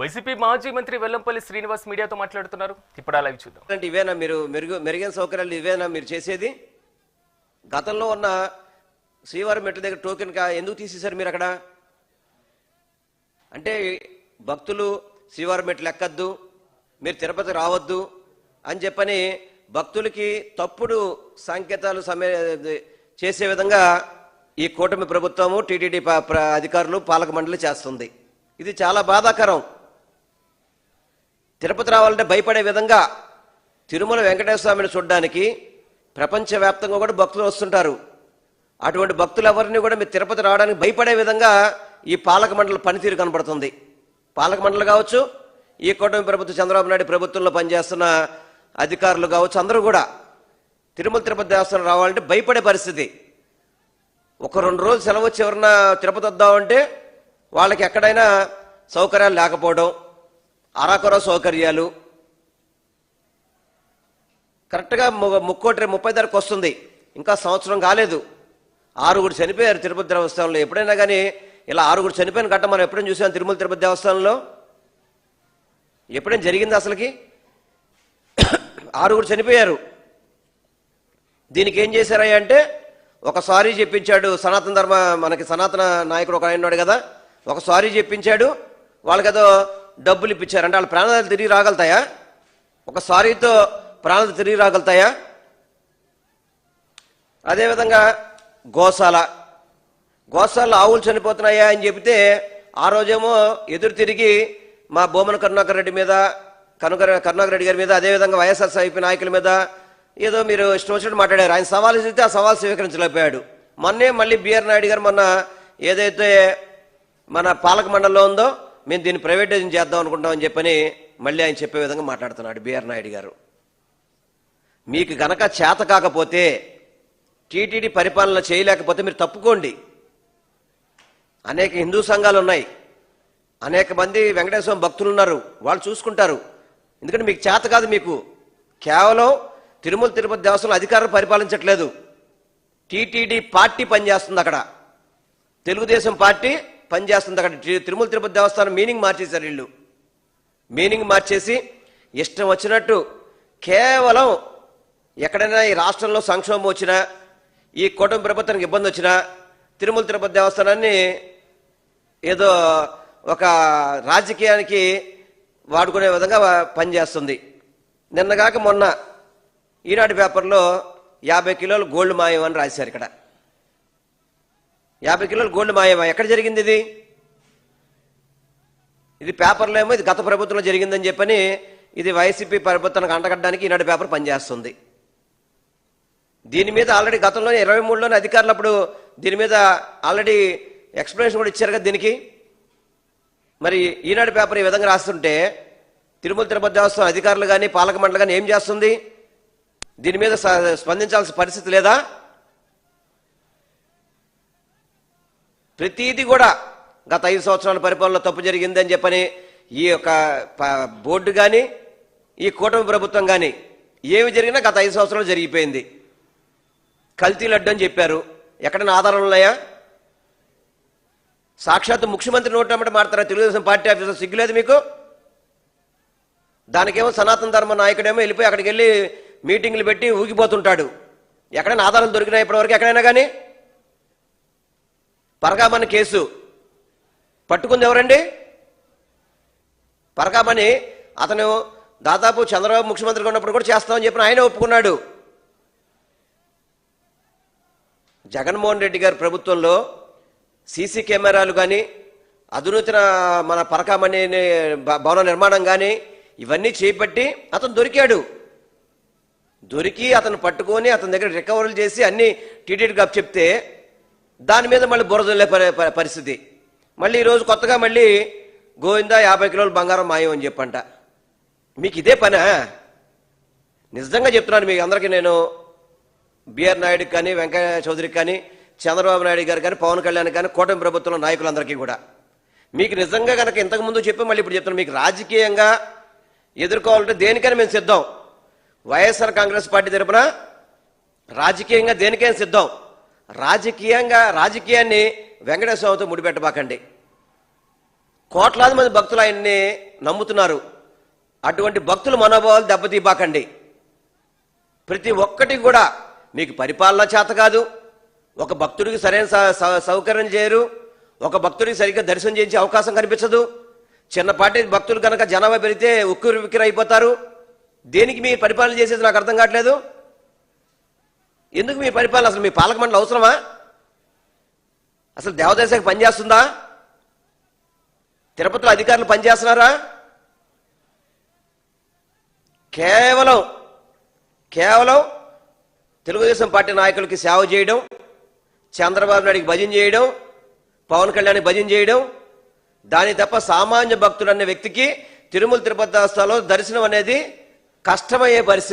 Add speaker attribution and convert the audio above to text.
Speaker 1: YCP మాజీ మంత్రి వెల్లంపల్లి శ్రీనివాస్ మీడియాతో మాట్లాడుతున్నారు. ఇప్పుడు ఆ లైవ్ చూద్దాం.
Speaker 2: అంటే ఇవేనా మీరు మెరుగు మెరుగైన సౌకర్యాలు ఇవేనా మీరు చేసేది? గతంలో ఉన్న శ్రీవారి మెట్ల దగ్గర టోకెన్ ఎందుకు తీసేశారు మీరు అక్కడ? అంటే భక్తులు శ్రీవారి మెట్లు ఎక్కద్దు మీరు తిరుపతి రావద్దు అని చెప్పని భక్తులకి తప్పుడు సంకేతాలు సమే చేసే విధంగా ఈ కూటమి ప్రభుత్వము టీటీడీ ప- అధికారులు పాలక మండలి చేస్తుంది. ఇది చాలా బాధాకరం. తిరుపతి రావాలంటే భయపడే విధంగా తిరుమల వెంకటేశ్వర స్వామిని చూడడానికి ప్రపంచవ్యాప్తంగా కూడా భక్తులు వస్తుంటారు. అటువంటి భక్తులు ఎవరిని కూడా మీరు తిరుపతి రావడానికి భయపడే విధంగా ఈ పాలక మండలి పనితీరు కనబడుతుంది. పాలక మండలి కావచ్చు ఈ కూటమి ప్రభుత్వం చంద్రబాబు నాయుడు ప్రభుత్వంలో పనిచేస్తున్న అధికారులు కావచ్చు అందరూ కూడా తిరుమల తిరుపతి దేవస్థానం రావాలంటే భయపడే పరిస్థితి. ఒక రెండు రోజులు సెలవు వచ్చి ఎవరన్నా తిరుపతి వద్దామంటే వాళ్ళకి ఎక్కడైనా సౌకర్యాలు లేకపోవడం అరకొర సౌకర్యాలు. కరెక్ట్గా ము- ముక్కోటి ముప్పై ధరకు వస్తుంది. ఇంకా సంవత్సరం కాలేదు. ఆరుగురు చనిపోయారు తిరుపతి దేవస్థానంలో. ఎప్పుడైనా కానీ ఇలా ఆరుగురు చనిపోయిన గట్ట మనం ఎప్పుడైనా చూసాం తిరుమల తిరుపతి దేవస్థానంలో? ఎప్పుడైనా జరిగింది అసలుకి? ఆరుగురు చనిపోయారు. దీనికి ఏం చేశారయ్య అంటే ఒకసారి చెప్పించాడు సనాతన ధర్మ మనకి సనాతన నాయకుడు ఒక ఆయన ఉన్నాడు కదా ఒకసారి చెప్పించాడు. వాళ్ళకేదో డబ్బులు ఇప్పించారు అంటే వాళ్ళ ప్రాణాలు తిరిగి రాగలుగుతాయా? ఒక సారీతో ప్రాణాలు తిరిగి రాగలుగుతాయా? అదేవిధంగా గోశాల. గోశాలలో ఆవులు చనిపోతున్నాయా అని చెబితే ఆ రోజేమో ఎదురు తిరిగి మా బొమ్మన కరుణాకర్ రెడ్డి మీద కనుక కరుణాకర్ రెడ్డి గారి మీద అదేవిధంగా వైఎస్ఆర్సీపీ నాయకుల మీద ఏదో మీరు ఇష్టం వచ్చినట్టు మాట్లాడారు. ఆయన సవాల్ ఇస్తే ఆ సవాల్ స్వీకరించలేకపోయాడు. మొన్నే మళ్ళీ బిఆర్ నాయుడు గారు మొన్న ఏదైతే మన పాలక మండలిలో ఉందో మేము దీన్ని ప్రైవేటైజేషన్ చేద్దాం అనుకుంటామని చెప్పని మళ్ళీ ఆయన చెప్పే విధంగా మాట్లాడుతున్నాడు బిఆర్ నాయుడు గారు. మీకు గనక చేత కాకపోతే టీటీడీ పరిపాలన చేయలేకపోతే మీరు తప్పుకోండి. అనేక హిందూ సంఘాలు ఉన్నాయి. అనేక మంది వెంకటేశ్వర భక్తులు ఉన్నారు. వాళ్ళు చూసుకుంటారు. ఎందుకంటే మీకు చేత కాదు మీకు. కేవలం తిరుమల తిరుపతి దేవస్థానం అధికారులు పరిపాలించట్లేదు. టీటీడీ పార్టీ పనిచేస్తుంది అక్కడ. తెలుగుదేశం పార్టీ పనిచేస్తుంది అక్కడ. తిరుమల తిరుపతి దేవస్థానం మీనింగ్ మార్చేశారు వీళ్ళు. మీనింగ్ మార్చేసి ఇష్టం వచ్చినట్టు కేవలం ఎక్కడైనా ఈ రాష్ట్రంలో సంక్షోభం వచ్చినా ఈ కుటుంబ ప్రభుత్వానికి ఇబ్బంది వచ్చినా తిరుమల తిరుపతి దేవస్థానాన్ని ఏదో ఒక రాజకీయానికి వాడుకునే విధంగా పనిచేస్తుంది. నిన్నగాక మొన్న ఈనాటి పేపర్లో యాభై కిలోలు గోల్డ్ మాయం అని రాశారు ఇక్కడ. యాభై కిలోలు గోల్డ్ మాయమా? ఎక్కడ జరిగింది ఇది? ఇది పేపర్లో ఏమో ఇది గత ప్రభుత్వంలో జరిగిందని చెప్పని ఇది వైసీపీ ప్రభుత్వానికి అంటగట్టడానికి ఈనాడు పేపర్ పనిచేస్తుంది. దీని మీద ఆల్రెడీ గతంలో ఇరవై మూడులోనే అధికారులు అప్పుడు దీని మీద ఆల్రెడీ ఎక్స్ప్లెనేషన్ కూడా ఇచ్చారు కదా దీనికి. మరి ఈనాడు పేపర్ ఈ విధంగా రాస్తుంటే తిరుమల తిరుపతి దేవస్థానం అధికారులు కానీ పాలక మండలి కానీ ఏం చేస్తుంది? దీని మీద స్పందించాల్సిన పరిస్థితి లేదా? ప్రతీది కూడా గత ఐదు సంవత్సరాల పరిపాలనలో తప్పు జరిగిందని చెప్పని ఈ యొక్క ప- బోర్డు కానీ ఈ కూటమి ప్రభుత్వం కానీ ఏమి జరిగినా గత ఐదు సంవత్సరాలు జరిగిపోయింది. కల్తీ లడ్డు అని చెప్పారు. ఎక్కడైనా ఆధారాలు ఉన్నాయా? సాక్షాత్ ముఖ్యమంత్రి నోటమ్మటి మారుతారా తెలుగుదేశం పార్టీ ఆఫీసర్ సిగ్గులేదు మీకు? దానికేమో సనాతన ధర్మ నాయకుడేమో వెళ్ళిపోయి అక్కడికి వెళ్ళి మీటింగ్లు పెట్టి ఊగిపోతుంటాడు. ఎక్కడైనా ఆధారాలు దొరికినా ఇప్పటివరకు ఎక్కడైనా కానీ పరకామణి కేసు. పట్టుకుంది ఎవరండి? పరకామణి అతను దాదాపు చంద్రబాబు ముఖ్యమంత్రిగా ఉన్నప్పుడు కూడా చేస్తామని చెప్పిన ఆయన ఒప్పుకున్నాడు. జగన్మోహన్ రెడ్డి గారి ప్రభుత్వంలో సీసీ కెమెరాలు కానీ అధునూతన మన పరకామణి భవన నిర్మాణం కానీ ఇవన్నీ చేపట్టి అతను దొరికాడు. దొరికి అతను పట్టుకొని అతని దగ్గర రికవరీలు చేసి అన్ని టీటీడీ గప్ చెప్తే దాని మీద మళ్ళీ బురదలే పరిస్థితి. మళ్ళీ ఈరోజు కొత్తగా మళ్ళీ గోవిందా యాభై కిలోలు బంగారం మాయం అని చెప్పంట. మీకు ఇదే పనా? నిజంగా చెప్తున్నాను మీకు అందరికీ నేను. బిఆర్ నాయుడుకి కానీ వెంకయ్య చౌదరికి కానీ చంద్రబాబు నాయుడు గారు కానీ పవన్ కళ్యాణ్ కానీ కూటమి ప్రభుత్వంలో నాయకులందరికీ కూడా. మీకు నిజంగా కనుక ఇంతకుముందు చెప్పి మళ్ళీ ఇప్పుడు చెప్తున్నాను. మీకు రాజకీయంగా ఎదుర్కోవాలంటే దేనికైనా మేము సిద్ధం. వైఎస్ఆర్ కాంగ్రెస్ పార్టీ తరపున రాజకీయంగా దేనికైనా సిద్ధం. రాజకీయంగా రాజకీయాన్ని వెంకటేశ్వరరావుతో ముడిపెట్టబాకండి. కోట్లాది మంది భక్తులు ఆయన్ని నమ్ముతున్నారు. అటువంటి భక్తుల మనోభావాలు దెబ్బతీపాకండి ప్రతి ఒక్కటి కూడా మీకు పరిపాలన చేత కాదు. ఒక భక్తుడికి సరైన స- సౌకర్యం చేయరు. ఒక భక్తుడికి సరిగ్గా దర్శనం చేయించే అవకాశం కనిపించదు. చిన్నపాటి భక్తులు కనుక జనాభా పెరిగితే ఉక్కిరి ఉక్కిరి అయిపోతారు. దేనికి మీ పరిపాలన చేసేది నాకు అర్థం కావట్లేదు. ఎందుకు మీ పరిపాలన అసలు మీ పాలక మండలి అవసరమా? అసలు దేవదర్శక పనిచేస్తుందా తిరుపతిలో అధికారులు పనిచేస్తున్నారా కేవలం కేవలం తెలుగుదేశం పార్టీ నాయకులకి సేవ చేయడం చంద్రబాబు నాయుడికి భజన చేయడం పవన్ కళ్యాణ్కి భజన చేయడం దాని తప్ప సామాన్య భక్తుడు అనే వ్యక్తికి తిరుమల తిరుపతి దేవస్థానంలో దర్శనం అనేది కష్టమయ్యే పరిస్థితి.